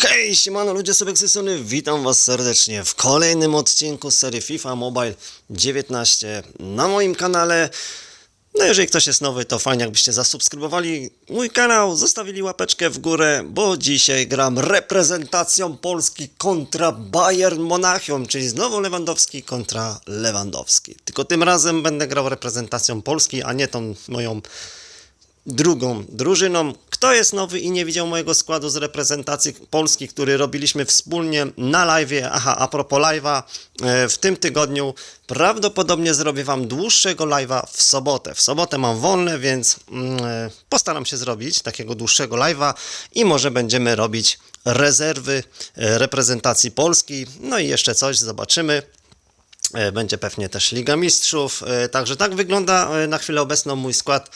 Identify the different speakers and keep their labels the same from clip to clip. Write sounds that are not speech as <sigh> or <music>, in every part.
Speaker 1: Hej, siemano ludzie sobie strony, witam was serdecznie w kolejnym odcinku serii FIFA Mobile 19 na moim kanale. No jeżeli ktoś jest nowy, to fajnie jakbyście zasubskrybowali mój kanał, zostawili łapeczkę w górę, bo dzisiaj gram reprezentacją Polski kontra Bayern Monachium, czyli znowu Lewandowski kontra Lewandowski. Tylko tym razem będę grał reprezentacją Polski, a nie tą moją drugą drużyną. Kto jest nowy i nie widział mojego składu z reprezentacji Polski, który robiliśmy wspólnie na live? Aha, a propos live'a, e, w tym tygodniu prawdopodobnie zrobię Wam dłuższego live'a w sobotę. W sobotę mam wolne, więc mm, e, postaram się zrobić takiego dłuższego live'a i może będziemy robić rezerwy e, reprezentacji Polski. No i jeszcze coś, zobaczymy. E, Będzie pewnie też Liga Mistrzów. E, Także tak wygląda e, na chwilę obecną mój skład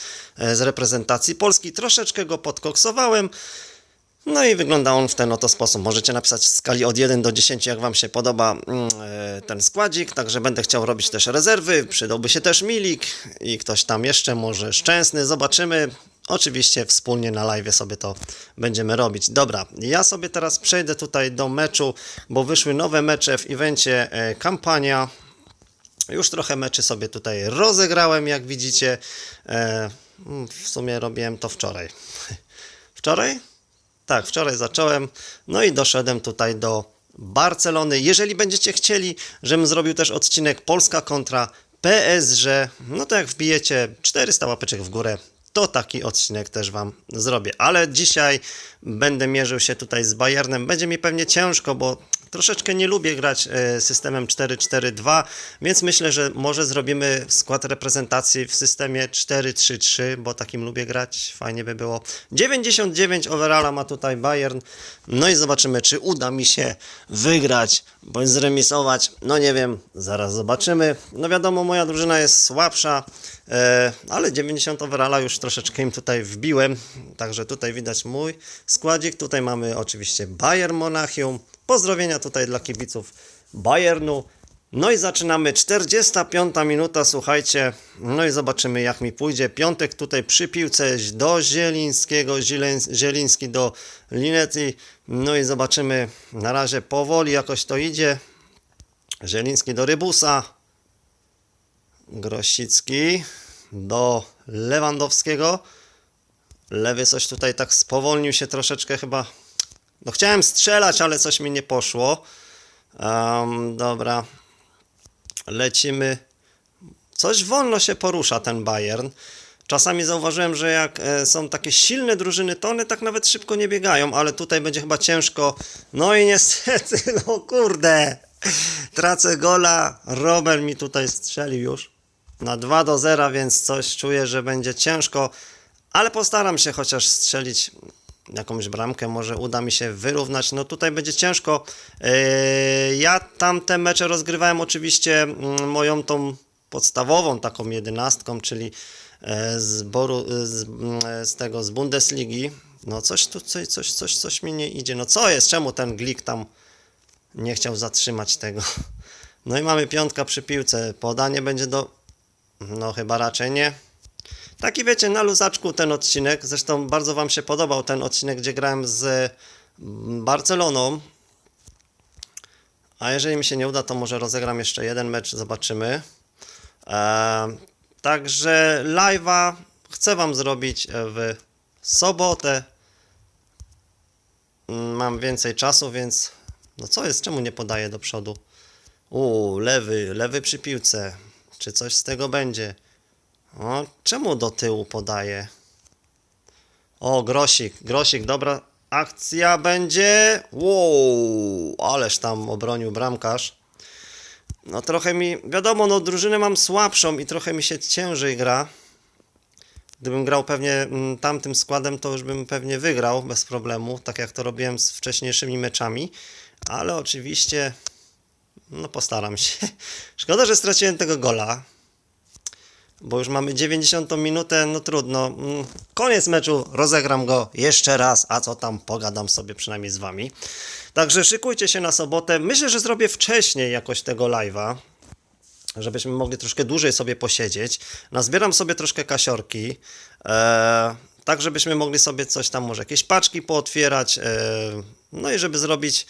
Speaker 1: z reprezentacji Polski. Troszeczkę go podkoksowałem. No i wygląda on w ten oto sposób. Możecie napisać w skali od 1 do 10, jak Wam się podoba mm, ten składzik. Także będę chciał robić też rezerwy. Przydałby się też Milik i ktoś tam jeszcze, może Szczęsny. Zobaczymy. Oczywiście wspólnie na live sobie to będziemy robić. Dobra, ja sobie teraz przejdę tutaj do meczu, bo wyszły nowe mecze w evencie kampania. Już trochę meczy sobie tutaj rozegrałem, jak widzicie. E, w sumie robiłem to wczoraj. <laughs> Wczoraj? Tak, wczoraj zacząłem. No i doszedłem tutaj do Barcelony. Jeżeli będziecie chcieli, żebym zrobił też odcinek Polska kontra PSG, no to jak wbijecie 400 łapeczek w górę, to taki odcinek też Wam zrobię. Ale dzisiaj będę mierzył się tutaj z Bayernem. Będzie mi pewnie ciężko, bo troszeczkę nie lubię grać e, systemem 4-4-2, więc myślę, że może zrobimy skład reprezentacji w systemie 4-3-3, bo takim lubię grać. Fajnie by było. 99 overalla ma tutaj Bayern. No i zobaczymy, czy uda mi się wygrać bądź zremisować. No nie wiem, zaraz zobaczymy. No wiadomo, moja drużyna jest słabsza, e, ale 90 overalla już troszeczkę im tutaj wbiłem. Także tutaj widać mój składzik. Tutaj mamy oczywiście Bayern Monachium. Pozdrowienia tutaj dla kibiców Bayernu. No i zaczynamy. 45 minuta, słuchajcie. No i zobaczymy jak mi pójdzie. Piątek tutaj przy piłce do Zielińskiego, Zieliński do Linetti. No i zobaczymy. Na razie powoli jakoś to idzie. Zieliński do Rybusa. Grosicki do Lewandowskiego. Lewy coś tutaj tak spowolnił się troszeczkę chyba. No chciałem strzelać, ale coś mi nie poszło. Em, dobra. Lecimy. Coś wolno się porusza ten Bayern. Czasami zauważyłem, że jak e, są takie silne drużyny, to one tak nawet szybko nie biegają, ale tutaj będzie chyba ciężko. No i niestety, <laughs> no kurde. Tracę gola. Robert mi tutaj strzelił już na 2 do 0, więc coś czuję, że będzie ciężko, ale postaram się chociaż strzelić jakąś bramkę, może uda mi się wyrównać. No tutaj będzie ciężko. Yy, Ja tamte mecze rozgrywałem oczywiście mm, moją tą podstawową taką jedenastką, czyli e, z, boru, z, mm, z tego z Bundesligi. No coś tu, coś, coś, coś, coś mi nie idzie. No co jest? Czemu ten Glik tam nie chciał zatrzymać tego? <laughs> No i mamy piątka przy piłce. Podanie będzie do no chyba raczej nie. Taki wiecie, na luzaczku ten odcinek. Zresztą bardzo Wam się podobał ten odcinek, gdzie grałem z mm, Barceloną. A jeżeli mi się nie uda, to może rozegram jeszcze jeden mecz, zobaczymy. Eee, także live'a chcę Wam zrobić w sobotę. Mm, Mam więcej czasu, więc no co jest, czemu nie podaję do przodu? Uuu, lewy, lewy przy piłce. Czy coś z tego będzie? O, czemu do tyłu podaje? O, grosik, grosik, dobra akcja będzie. Wow, ależ tam obronił bramkarz. No trochę mi, wiadomo, no drużynę mam słabszą i trochę mi się ciężej gra. Gdybym grał pewnie mm, tamtym składem, to już bym pewnie wygrał bez problemu, tak jak to robiłem z wcześniejszymi meczami. Ale oczywiście no postaram się. <laughs> Szkoda, że straciłem tego gola. Bo już mamy 90 minutę, no trudno. Mm, Koniec meczu, rozegram go jeszcze raz, a co tam, pogadam sobie przynajmniej z wami. Także szykujcie się na sobotę. Myślę, że zrobię wcześniej jakoś tego live'a, żebyśmy mogli troszkę dłużej sobie posiedzieć. Nazbieram sobie troszkę kasiorki. Eee, tak żebyśmy mogli sobie coś tam, może jakieś paczki pootwierać, e, no i żeby zrobić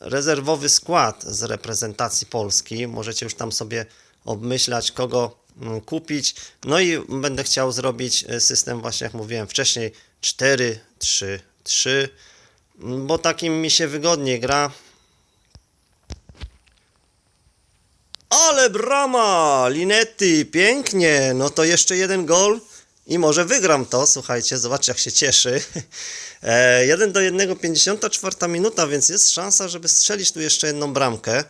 Speaker 1: rezerwowy skład z reprezentacji Polski. Możecie już tam sobie obmyślać, kogo kupić. No i będę chciał zrobić e, system, właśnie jak mówiłem wcześniej, 4, 3, 3, mm, bo takim mi się wygodniej gra. Ale brama! Linetti, pięknie! No to jeszcze jeden gol i może wygram to. Słuchajcie, zobaczcie jak się cieszy. <laughs> E, 1 do 1, 54 minuta, więc jest szansa, żeby strzelić tu jeszcze jedną bramkę.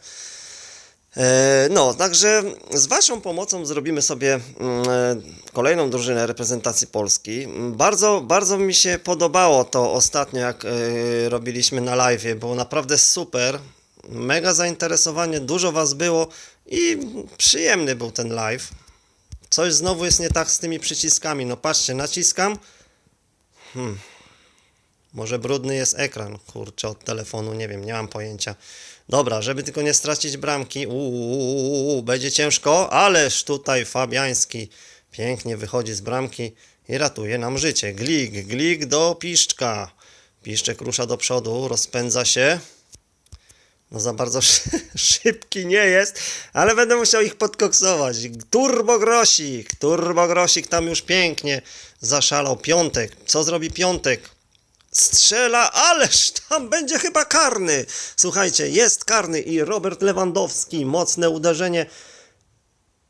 Speaker 1: E, No, także z Waszą pomocą zrobimy sobie mm, e, kolejną drużynę reprezentacji Polski. Mm, Bardzo, bardzo mi się podobało to ostatnio, jak e, robiliśmy na live. Było naprawdę super. Mega zainteresowanie, dużo Was było i przyjemny był ten live. Coś znowu jest nie tak z tymi przyciskami. No patrzcie, naciskam. Hmm. Może brudny jest ekran, kurczę, od telefonu, nie wiem, nie mam pojęcia. Dobra, żeby tylko nie stracić bramki, uuu, będzie ciężko, ależ tutaj Fabiański pięknie wychodzi z bramki i ratuje nam życie. Glik, glik do Piszczka. Piszczek rusza do przodu, rozpędza się. No za bardzo szy- <laughs> szybki nie jest, ale będę musiał ich podkoksować. Turbogrosik, turbogrosik tam już pięknie zaszalał. Piątek, co zrobi Piątek? Strzela, ależ tam będzie chyba karny. Słuchajcie, jest karny i Robert Lewandowski, mocne uderzenie.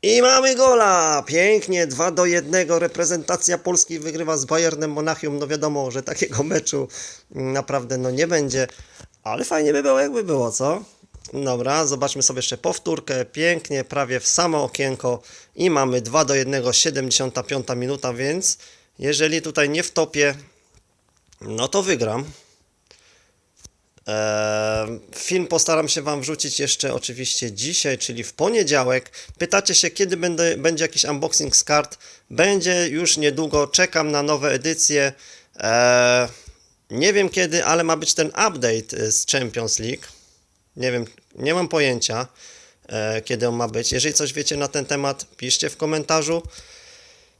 Speaker 1: I mamy gola! Pięknie, 2 do 1. Reprezentacja Polski wygrywa z Bayernem Monachium. No wiadomo, że takiego meczu naprawdę no nie będzie, ale fajnie by było, jakby było, co? Dobra, zobaczmy sobie jeszcze powtórkę. Pięknie, prawie w samo okienko. I mamy 2 do 1, 75 minuta, więc jeżeli tutaj nie wtopię, no to wygram. Eee, Film postaram się Wam wrzucić jeszcze oczywiście dzisiaj, czyli w poniedziałek. Pytacie się, kiedy będę, będzie jakiś unboxing z kart? Będzie już niedługo, czekam na nowe edycje. Eee, nie wiem kiedy, ale ma być ten update y, z Champions League. Nie wiem, nie mam pojęcia, e, kiedy on ma być. Jeżeli coś wiecie na ten temat, piszcie w komentarzu.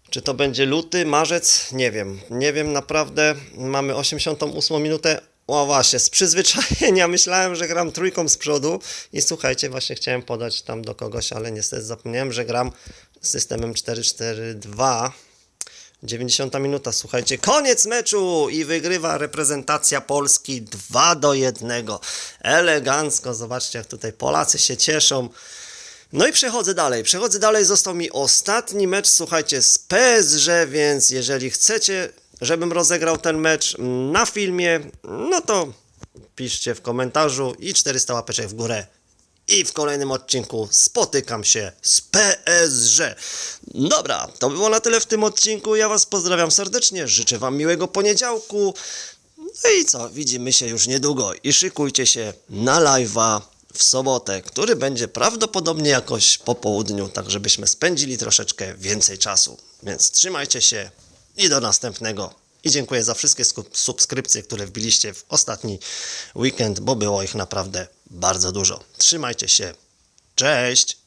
Speaker 1: Czy to będzie luty, marzec? Nie wiem. Nie wiem naprawdę. Mamy 88 minutę. O właśnie, z przyzwyczajenia <laughs> myślałem, że gram trójką z przodu i słuchajcie, właśnie chciałem podać tam do kogoś, ale niestety zapomniałem, że gram systemem 4-4-2. 90 minuta, słuchajcie, koniec meczu i wygrywa reprezentacja Polski 2 do 1. Elegancko, zobaczcie jak tutaj Polacy się cieszą. No i przechodzę dalej. Przechodzę dalej. Został mi ostatni mecz, słuchajcie, z PSG, więc jeżeli chcecie, żebym rozegrał ten mecz na filmie, no to piszcie w komentarzu i 400 łapeczek w górę. I w kolejnym odcinku spotykam się z PSG. Dobra, to było na tyle w tym odcinku. Ja Was pozdrawiam serdecznie. Życzę Wam miłego poniedziałku. No i co, widzimy się już niedługo i szykujcie się na live'a w sobotę, który będzie prawdopodobnie jakoś po południu, tak żebyśmy spędzili troszeczkę więcej czasu. Więc trzymajcie się i do następnego. I dziękuję za wszystkie subskrypcje, które wbiliście w ostatni weekend, bo było ich naprawdę bardzo dużo. Trzymajcie się. Cześć!